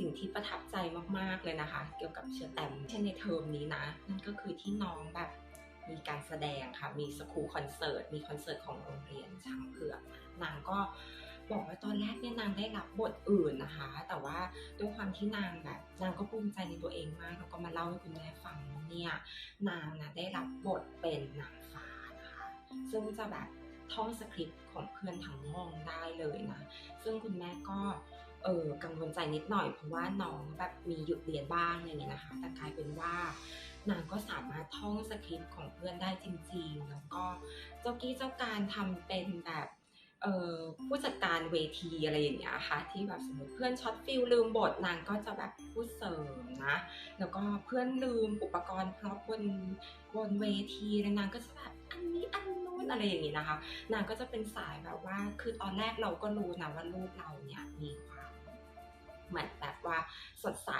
สิ่งที่ประทับใจมากๆเลยนะคะ เกี่ยวกับเชอแตมเช่นในเทอมนี้นะ นั่นก็คือที่น้องแบบมีการแสดงค่ะ มีสคูลคอนเสิร์ต มีคอนเสิร์ตของโรงเรียนช้างเผือกนางก็บอกว่าตอนแรกเนี่ยนางได้รับบทอื่นนะคะ แต่ว่าด้วยความที่นางแบบนางก็ภูมิใจในตัวเองมาก แล้วก็มาเล่าให้คุณแม่ฟังว่าเนี่ยนางนะได้รับบทเป็นนางฟ้านะคะ ซึ่งจะแบบท่องสคริปต์ของเพื่อนทั้งห้องได้เลยนะ ซึ่งคุณแม่ก็ เออกังวลใจนิดหน่อยเพราะว่าน้องแบบมีหยุดเรียนบ้างอะไรอย่างเงี้ยนะคะ แต่กลายเป็นว่านางก็สามารถท่องสคริปต์ของเพื่อนได้จริง ๆ แล้วก็เจ้ากี้เจ้าการทำเป็นแบบเออผู้จัดการเวทีอะไรอย่างเงี้ยค่ะที่แบบสมมติเพื่อนช็อตฟิลลืมบทนางก็จะแบบพูดเสริมนะแล้วก็เพื่อนลืมอุปกรณ์พร็อพบนบนเวทีแล้วนางก็จะแบบอันนี้อันนู้นอะไรอย่างงี้นะคะ นางก็จะเป็นสายแบบว่าคือตอนแรกเราก็รู้นะว่าลูกเราเนี่ยมีความ สดใส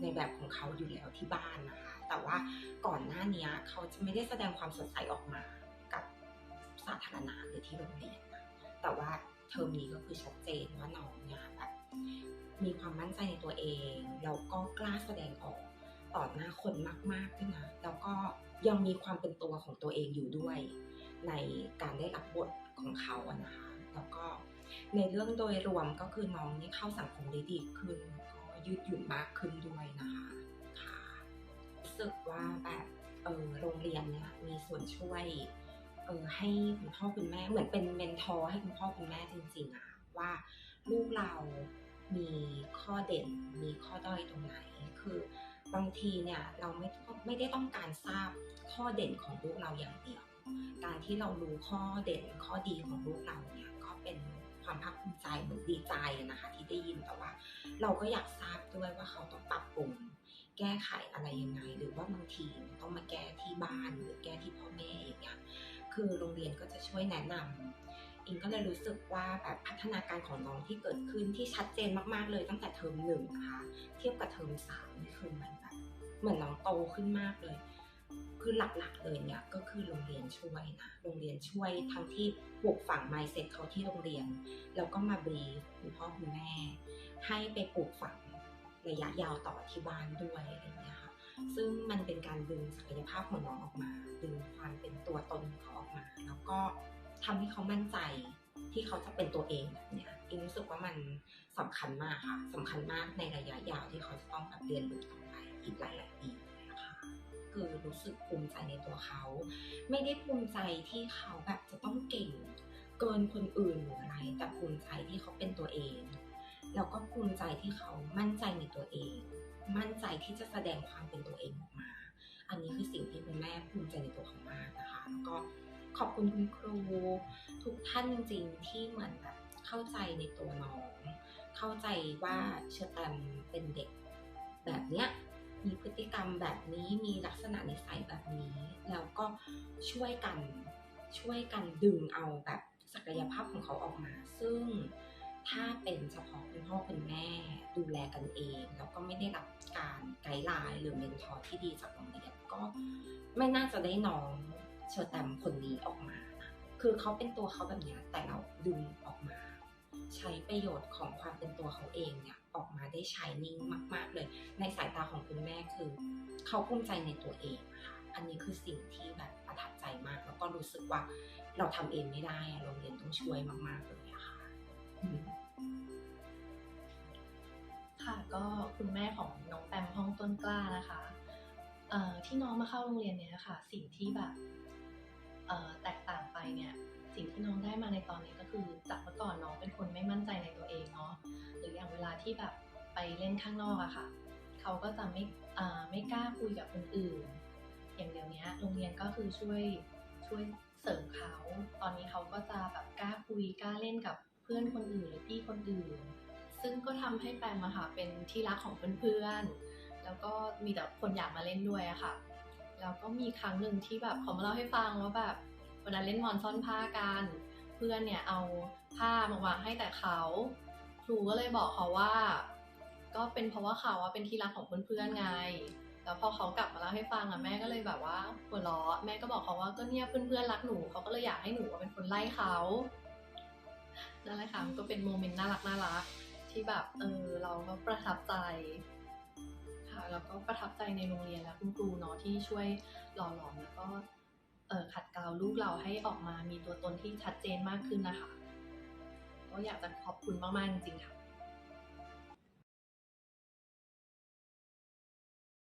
ในแบบของเขาอยู่แล้วที่บ้านนะคะ แต่ว่าก่อนหน้านี้เขาจะไม่ได้แสดงความสดใสออกมากับสาธารณะหรือที่โรงเรียนนะแต่ว่าเทอมนี้ก็คือชัดเจนว่าน้องเนี่ยแบบมีความมั่นใจในตัวเองแล้วก็กล้าแสดงออกต่อหน้าคนมากๆด้วยนะแล้วก็ยังมีความเป็นตัวของตัวเองอยู่ด้วย ในการได้รับบทของเขาอะนะคะแล้วก็ ในเรื่องโดยรวมก็คือน้องนี่เข้าสังคมได้ดีขึ้นก็ยืดหยุ่นมากขึ้นด้วยนะคะค่ะรู้สึกว่าแบบเออโรงเรียนเนี่ยมีส่วนช่วยเออให้คุณพ่อคุณแม่เหมือนเป็นเมนทอร์ให้คุณพ่อคุณแม่จริงๆอะว่าลูกเรามีข้อเด่นมีข้อด้อยตรงไหน คือบางทีเนี่ยเราไม่ไม่ได้ต้องการทราบข้อเด่นของลูกเราอย่างเดียว การที่เรารู้ข้อเด่นข้อดีของลูกเราเนี่ย ความภาคภูมิใจเหมือนดีใจนะคะ ที่ได้ยินแต่ว่า เราก็อยากทราบด้วยว่าเขาต้องปรับปรุงแก้ไขอะไรยังไง หรือว่าบางทีมันต้องมาแก้ที่บ้านหรือแก้ที่พ่อแม่อย่างเงี้ยคือโรงเรียนก็จะช่วยแนะนำอิงก็เลยรู้สึกว่าแบบพัฒนาการของน้องที่เกิดขึ้นที่ชัดเจนมากๆเลยตั้งแต่เทอมหนึ่งนะคะเทียบกับเทอมสามนี่คือมือนแบบเหมือนน้องโตขึ้นมากเลย คือหลักๆเลยเนี่ยก็คือโรงเรียนช่วยนะ โรงเรียนช่วยทั้งที่ปลูกฝัง mindset เขาที่โรงเรียน แล้วก็มาบรีคุณพ่อคุณแม่ ให้ไปปลูกฝังระยะยาวต่อที่บ้านด้วยอะไรเงี้ยค่ะซึ่งมันเป็นการดึงศักยภาพของน้องออกมา ดึงความเป็นตัวตนของเขาออกมา แล้วก็ทำให้เขามั่นใจที่เขาจะเป็นตัวเองแบบเนี้ยอิงรู้สึกว่ามันสำคัญมากค่ะสำคัญมากในระยะยาวที่เขาจะต้องแบบเรียนรู้ต่อไปอีกหลายๆปีเลยนะ คือรู้สึกภูมิใจในตัวเขา ไม่ได้ภูมิใจที่เขาแบบจะต้องเก่ง เกินคนอื่นหรืออะไร แต่ภูมิใจที่เขาเป็นตัวเอง แล้วก็ภูมิใจที่เขามั่นใจในตัวเอง มั่นใจที่จะแสดงความเป็นตัวเองออกมา อันนี้คือสิ่งที่คุณแม่ภูมิใจในตัวเขามากนะคะ แล้วก็ขอบคุณคุณครู ทุกท่านจริงๆที่เหมือนแบบเข้าใจในตัวน้อง เข้าใจว่าเชอแตมเป็นเด็กแบบเนี้ย มีพฤติกรรมแบบนี้มีลักษณะนิสัยแบบนี้ แล้วก็ช่วยกันช่วยกันดึงเอาแบบศักยภาพของเขาออกมา ซึ่งถ้าเป็นเฉพาะคุณพ่อคุณแม่ดูแลกันเอง แล้วก็ไม่ได้รับการไกด์ไลน์หรือเมนทอร์ที่ดีจากโรงเรียนก็ไม่น่าจะได้น้องเชอแตมคนนี้ออกมานะคือเขาเป็นตัวเขาแบบนี้แต่เราดึงออกมา ใช้ประโยชน์ของความเป็นตัวเขาเองเนี่ย ออกมาได้ชายนิ่งมาก ๆ เลย ในสายตาของคุณแม่คือ เขาภูมิใจในตัวเองค่ะ อันนี้คือสิ่งที่แบบประทับใจมาก แล้วก็รู้สึกว่าเราทำเองไม่ได้โรงเรียนต้องช่วยมาก ๆ เลยอะค่ะค่ะก็คุณแม่ของน้องแปมห้องต้นกล้านะคะเออที่น้องมาเข้าโรงเรียนเนี้ยค่ะ สิ่งที่แบบแตกต่างไปเนี่ย สิ่งที่น้องได้มาในตอนนี้ก็คือ ที่แบบไปเล่นข้างนอกอะค่ะ เขาก็จะไม่ไม่กล้าคุยกับคนอื่น อย่างเดี๋ยวนี้โรงเรียนก็คือช่วยช่วยเสริมเขา ตอนนี้เขาก็จะแบบกล้าคุยกล้าเล่นกับเพื่อนคนอื่นหรือพี่คนอื่น ซึ่งก็ทำให้แปมอะค่ะเป็นที่รักของเพื่อนๆ แล้วก็มีแต่คนอยากมาเล่นด้วยอะค่ะ แล้วก็มีครั้งหนึ่งที่แบบเขามาเล่าให้ฟังว่าแบบเวลาเล่นมอนซ่อนผ้ากัน เพื่อนเนี่ยเอาผ้ามาวางให้แต่เขา รูก็เลยบอกเขาว่า ก็เป็นเพราะว่าเขาว่าเป็นที่รักของเพื่อนๆไง แล้วพอเขากลับมาเล่าให้ฟังอะแม่ก็เลยแบบว่าหัวเราะแม่ก็บอกเขาว่าก็เนี่ยเพื่อนๆรักหนูเขาก็เลยอยากให้หนูเป็นคนไล่เขานั่นแหละค่ะก็เป็นโมเมนต์น่ารักน่ารักที่แบบเออเราก็ประทับใจค่ะแล้วก็ประทับใจในโรงเรียนและคุณครูเนาะที่ช่วยหล่อหลอมแล้วก็เออขัดเกลาลูกเราให้ออกมามีตัวตนที่ชัดเจนมากขึ้นนะคะ ก็อยากจะขอบคุณมากๆจริงๆค่ะ